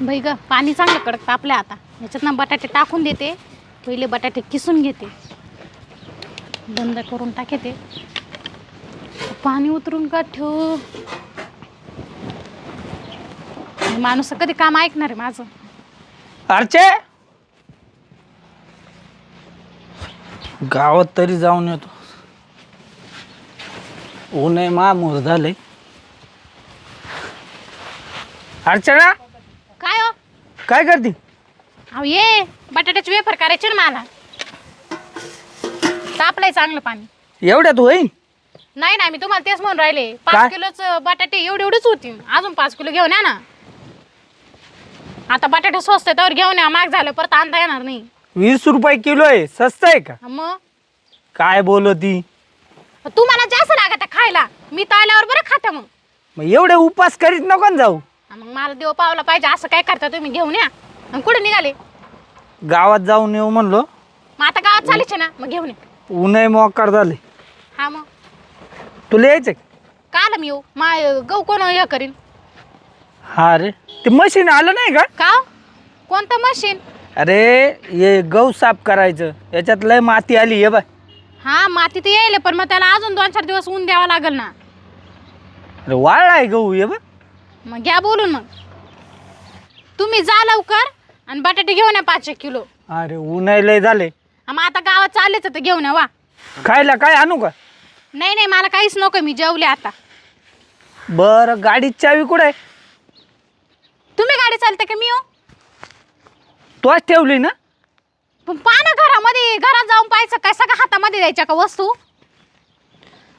बाई ग पाणी चांगलं कडक तापलं आता. याच्यात बटाटे टाकून देते. पहिले बटाटे किसून घेते. बंद करून टाकते. पाणी उतरून का ठेवू? माणूस कधी काम ऐकणार आहे माझं? अर्चे! गावात तरी जाऊन येतो. ऊन आहे मामूर झाले अर्चना! काय करते? अहो ये बटाट्याचे वेफर करायचे ना मला. तापलंय चांगलं पाणी. एवढ्यात होईन? नाही ना मी तुम्हाला तेच म्हणून राहिले. काय? पाच किलोच बटाटे एवढे एवढेच होती अजून पाच किलो घेऊन या ना. आता बटाटे स्वस्त आहे त्यावर घेऊन या. माग झालं परत आणता येणार नाही. वीस रुपये किलो आहे. स्वस्त आहे का? मग? काय बोलती? तुम्हाला जास्त लागत आहे खायला. मी तळल्यावर बरं खाता मग. मग एवढे उपास करीत नको ना जाऊ. मग मला देव पावला पाहिजे असं काय करता तुम्ही? घेऊन या. आणि कुठे निघाले? गावात जाऊन येऊ म्हणलो. मग आता गावात चालीचे ना मग घेऊन या. ऊन आहे मोकार झाले. हा मग. तुला यायचं का? का आलं मी येऊ? मा गहू कोण हे करीन? हा रे ते मशीन आलं नाही का? का? कोणतं मशीन? अरे हे गहू साफ करायचं. याच्यात लय माती आली हे बाय. हा माती तर येईल पण मग त्याला अजून दोन चार दिवस ऊन द्यावं लागेल ना. अरे वाळला आहे गहू हे बघ मग घ्या बोलून मग. तुम्ही जा लवकर आणि बटाटे घेऊन या पाच एक किलो. अरे ऊन लय झाले. हा, मग आता गावात चाललेच तर घेऊन या वा. खायला काय आणू का? नाही नाही मला काहीच नको मी जेवले आता. बरं गाडीची चावी कुठे आहे? तुम्ही गाडी चालते का मी येऊ तोच ठेवली ना? पण पाना घरामध्ये घरात जाऊन पाहायचं काय सगळं हातामध्ये द्यायच्या का वस्तू?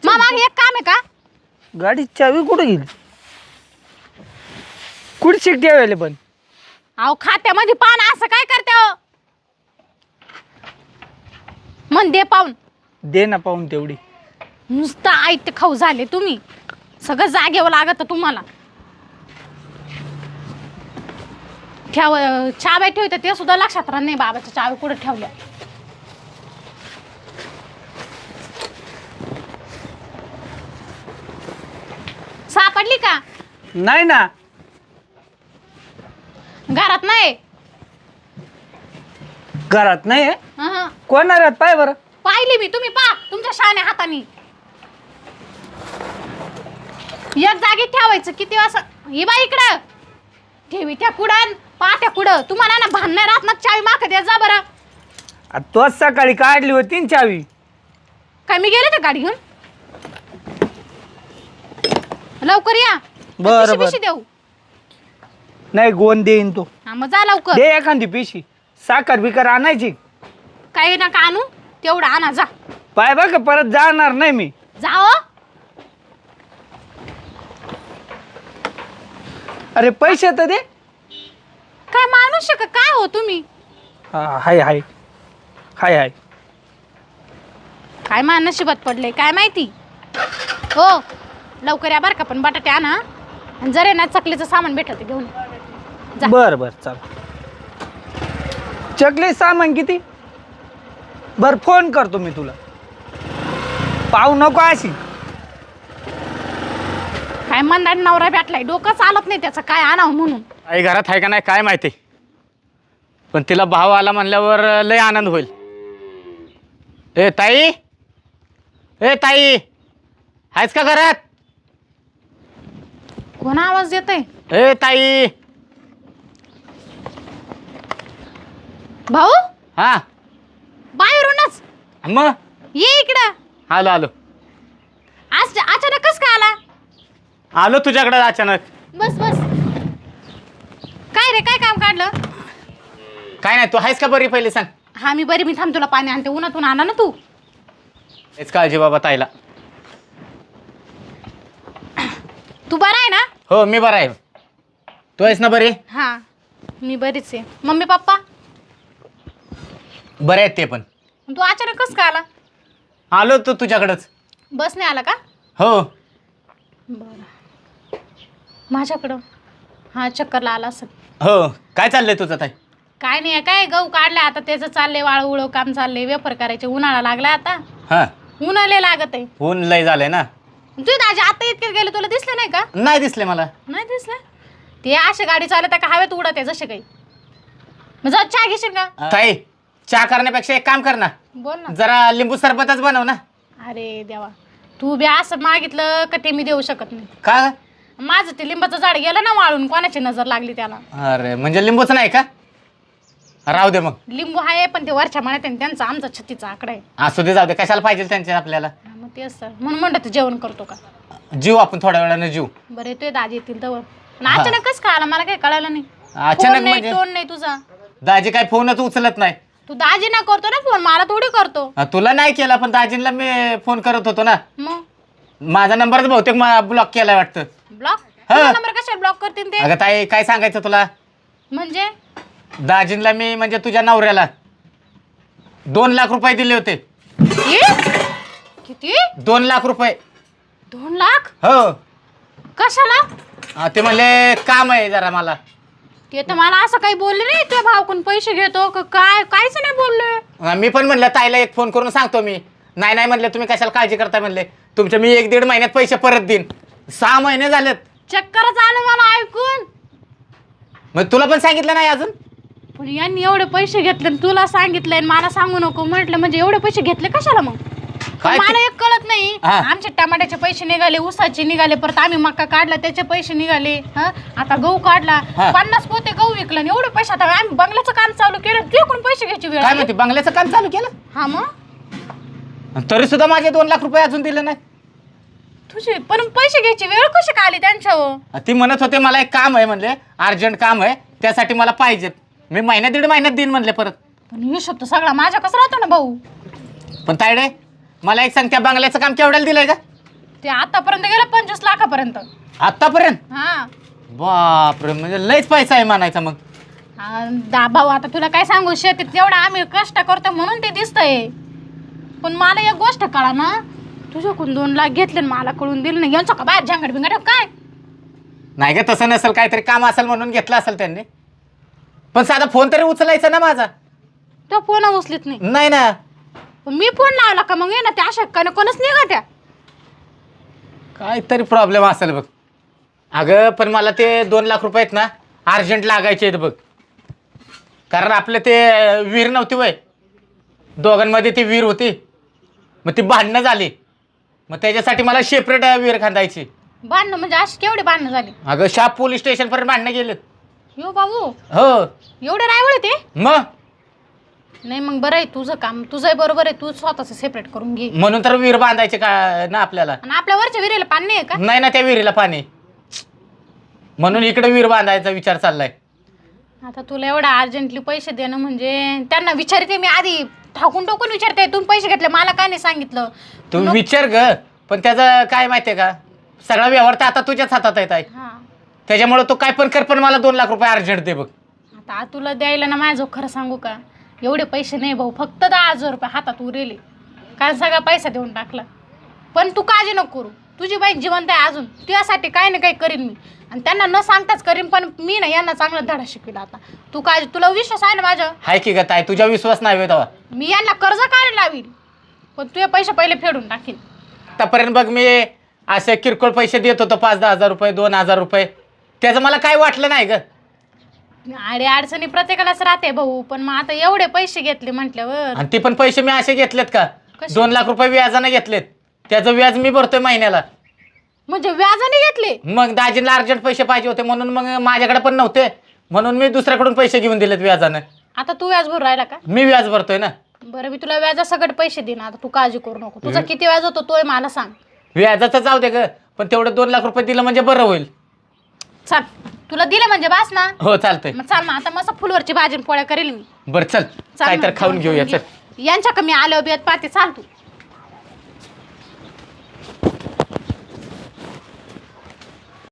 मग एक काम आहे का? गाडीची चावी कुठे गेली? कुठची ठेवायला पण. अहो खात्यामध्ये पान असं काय करते हो? मन दे पाहून. दे ना पाहून तेवढी. नुसतं आयत खाऊ झाले तुम्ही. सगळं जागेवर लागत तुम्हाला. ठेव चाव्या ठेवते ते सुद्धा लक्षात राहत नाही बाबाच्या चावी कुठे ठेवल्या. सापडली का? नाही ना. घरात नाही. घरात नाही? आहे अहं. कोणाऱ्यात पाय बरं. पाहिली मी. तुम्ही पा तुमच्या शाने हाताने. एक जागी ठेवायचं. किती वाजता? ही बाई इकडं. ठेवी त्या कुडन पा त्या कुडं तुम्हाला ना भांडणार राहत ना चावी माग द्या जा बरं. आ, तोच सकाळी काढली होती ना चावी. काय मी गेले का गाडी घेऊन लवकर या. बरं, पिशी बरं. पिशी देऊ. नाही गोन देईन तो. हा मग जा लवकर. दे एखादी पिशी. साखर बिकर आणायची. काही नका आणू तेवढं आणा जा. पाय बघ परत जाणार नाही मी. जा हो. अरे पैसे तर दे. काय माणूस आहे का? काय हो तुम्ही? हा, हाय हाय. हाय हाय. काय मा नशिबात पडले काय माहिती? हो लवकर या बरं का पण बटाटे आणा. आणि जर आहे ना चकलीचं सामान भेटल ते घेऊन या. जा. बर बर चाल. चकली सामान किती? बर फोन करतो मी तुला. पाहू नको अशी. काय मंदाड नवरा भेटलाय? डोकं चालत नाही त्याचं. काय आणावं म्हणून? आई घरात आहे का नाही काय माहिती? पण तिला भाव आला म्हणल्यावर लय आनंद होईल. ए ताई? ए ताई? आहेस का घरात? कोण आवाज देतय? ए ताई? भाऊ? हा. बाहेरूनच. मग? ये इकडं. आलो आलो. आज अचानक कस काय आला? आलो तुझ्याकडे अचानक. बस बस. काय रे काय काम काढलं? काय नाही तू आहेस का बरी पहिले सांग. हा मी बरी मी थांब तुला पाणी आणते. उन्हातून आणा ना तू. हेच काळजी बाबा ताईला. तू बरा आहे ना? हो मी बरा आहे. तू आहेस ना बरी? हा मी बरीच आहे. Mummy papa? बरे आहेत ते पण. तू अचानक कस काय आला? आलो तू तुझ्याकडंच. बस नाही आला का? हो. बरं. माझ्याकडं? हा चक्करला आला असं हो. काय चाललंय तुझं ताई? काय नाही काय गहू काढले आता त्याचं चाललंय वाळ उळव काम चाललंय वेफर करायचे उन्हाळा लागला आता. हां. उन्हाळे लागत आहे. ऊन लय झालंय ना. तू दाजी आता इतके गेले तुला दिसलं नाही का? नाही दिसले मला. नाही दिसलं? ते अशी गाडी चालत आहे का हवेत उडत आहे जसे काही? मग जा चहा घेशील का? ताई चहा करण्यापेक्षा एक काम कर ना. बोल ना. जरा लिंबू सरबतच बनव ना. अरे देवा. तू बी असं मागितलं का ते मी देऊ शकत नाही. का? माझं ते लिंबाचं झाड गेलं ना वाळून कोणाची नजर लागली त्याला? अरे म्हणजे लिंबूच नाही का? राहू दे मग. लिंबू आहे पण ते वरच्या मनात आहे त्यांचा आमचा छत्तीचा आकडा आहे. असू दे जाऊ दे. कशाला पाहिजे त्यांचे आपल्याला? हा, मग तेच तर. म्हणून म्हणलं तू जेवण करतो का? जीव आपण थोड्या वेळानं जीव. बरं येतोय दाजी येतील तर अचानक कसं कळालं मला काही कळालं नाही. अचानक फोन नाही म्हणजे टोन नाही तुझा. दाजी काय फोनच उचलत नाही. तू दाजी ना करतो ना फोन मला थोडी करतो. तुला नाही केला पण दाजींना मी फोन करत होतो ना. मग? माझा नंबरच बहुतेक ब्लॉक केलाय वाटतं. ब्लॉक हा. नंबर कशाला ब्लॉक करतील ते? अगं ताई काय सांगायचं तुला? म्हणजे? दाजींला मी म्हणजे तुझ्या नवऱ्याला दोन लाख रुपये दिले होते. किती? किती? दोन लाख रुपये. दोन लाख? हो. कशाला? ते म्हणले काम आहे जरा मला. ते तर मला असं काही बोलले नाही तुझ्या भावकून पैसे घेतो का काय काहीच नाही बोलले. मी पण म्हणलं ताईला एक फोन करून सांगतो मी. नाही नाही म्हणले तुम्ही कशाला काळजी करताय म्हणले. तुमचे मी एक दीड महिन्यात पैसे परत देईन. सहा महिने झालेत. चक्करच आलं मला ऐकून. मग तुला पण सांगितलं नाही अजून? पण यांनी एवढे पैसे घेतले आणि तुला सांगितलंय आणि मला सांगू नको. म्हटलं म्हणजे एवढे पैसे घेतले कशाला मग? काय मला ते- एक कळत नाही. हा. आमचे टमाट्याचे पैसे निघाले ऊसाचे निघाले परत आम्ही मका काढला त्याचे पैसे निघाले. हा? आता गहू काढला. हा. पन्नास पोते गहू विकला आणि एवढे पैसे आता आम्ही बंगल्याचं काम चालू केलं तुझ्याकडून पैसे घ्यायची वेळ काय आली? म्हणते बंगल्याचं काम चालू केलं? हा मग? तरी सुद्धा माझे दोन लाख रुपये अजून दिले नाही. तुझे पण पैसे घ्यायची वेळ कशी का आली त्यांच्यावर? ती म्हणत होते मला एक काम आहे म्हणले अर्जंट काम आहे त्यासाठी मला पाहिजेत मी महिन्या दीड महिन्यात देईन म्हणले परत. पण हिशोब तर सगळा माझ्या कसं राहतो ना भाऊ. पण तायडे मला एक सांग त्या बंगल्याचं काम केवढ्याला दिलंय का ते आतापर्यंत गेलं पंचवीस लाखापर्यंत. आत्तापर्यंत? हा. बापरे म्हणजे लयच पैसा आहे म्हणायचा मग. दा भाऊ आता तुला काय सांगू? शेतीत तेवढं आम्ही कष्ट करतो म्हणून ते दिसतंय. पण मला एक गोष्ट कळा ना. तुझ्याकडून दोन लाख घेतले आणि मला कळून दिलं नाही. यांचं का बाहेर झंगड बिंगड काय? नाही का तसं नसेल काहीतरी काम असेल म्हणून घेतलं असेल त्यांनी. पण साधा फोन तरी उचलायचा ना माझा. तो फोन उचलीत नाही. नाही ना. मी फोन लावला का मग? ये ना त्या अशा कोणच निघा त्या. काहीतरी प्रॉब्लेम असेल बघ. अगं पण मला ते दोन लाख रुपये आहेत ना अर्जंट लागायचे आहेत बघ. कारण आपलं ते विहीर नव्हती वय. दोघांमध्ये ती विहीर होती. मग ती भांडणं झाली. मग त्याच्यासाठी मला सेपरेट विहीर खांदायची. बांधणं म्हणजे अशी केवढी बांधणं झाली? अगं शाप पोलीस स्टेशनपर्यंत भांडणं गेलेत. यो बाबू. हो. एवढे रायवळ ते? मग? नाही मग बरं आहे तुझं काम. तुझंही बरोबर आहे तू स्वतःच सेपरेट करून घे. म्हणून तर विहीर बांधायचे का ना आपल्याला? आणि आपल्या वरच्या विहिरीला पाणी नाही आहे का? नाही ना त्या विहिरीला पाणी. म्हणून इकडे विहीर बांधायचा विचार चाललाय. आता तुला एवढा अर्जंटली पैसे देणं म्हणजे त्यांना विचारते मी आधी ठाकून टोकून विचारते तुम्ही पैसे घेतले मला काय नाही सांगितलं? तू नको- विचार ग पण त्याचं काय माहितीये का? सगळा व्यवहार तर आता तुझ्याच हातात येत आहे हा. त्याच्यामुळे तू काय पण कर पण मला दोन लाख रुपये अर्जंट दे बघ. आता तुला द्यायला ना माझं खरं सांगू का? एवढे पैसे नाही भाऊ फक्त दहा हजार रुपये हातात उरेले. कारण सगळा पैसा देऊन टाकला. पण तू काळजी नको करू. तुझी बाई जिवंत आहे अजून. तुझ्यासाठी काही ना काही करीन मी. आणि त्यांना न सांगताच करीन पण मी ना यांना चांगला धडा शिकविला आता. तू काळजी तुला विश्वास आहे ना माझ्या? हाय की ग ताई तुझ्या विश्वास नाही तेव्हा. मी यांना कर्ज काढायला लावीन. पण तुझे पैसे पहिले फेडून टाकीन. आतापर्यंत बघ मी असे किरकोळ पैसे देत होतो पाच दहा हजार रुपये दोन हजार रुपये. त्याचं मला काय वाटलं नाही ग? अडे अडचणी प्रत्येकालाच राहते भाऊ पण मग आता एवढे पैसे घेतले म्हटल्यावर आणि ते पण पैसे मी असे घेतलेत का? कसे? दोन लाख रुपये व्याजानं घेतलेत. त्याचं व्याज मी भरतोय महिन्याला. म्हणजे व्याजाने घेतले? मग दाजीला अर्जंट पैसे पाहिजे होते म्हणून मग माझ्याकडे पण नव्हते. म्हणून मी दुसऱ्याकडून पैसे घेऊन दिलेत व्याजानं. आता तू व्याज भरून राहिला का? मी व्याज भरतोय ना. बरं मी तुला व्याजासकट पैसे देईन आता तू काळजी करू नको. तुझा किती व्याज होतो तोय मला सांग. व्याजाचं जाऊ दे ग पण तेवढं दोन लाख रुपये दिलं म्हणजे बरं होईल. चल. तुला दिलं म्हणजे बास ना? हो चालतंय. मग चाल मग आता मस्त फुलवरची भाजी आणि पोळ्या करेल मी. बरं चल. चाल काय मग, तर खाऊन घेऊया चल. यांच्या कमी आल्यावर बियात पाहते. चाल तू.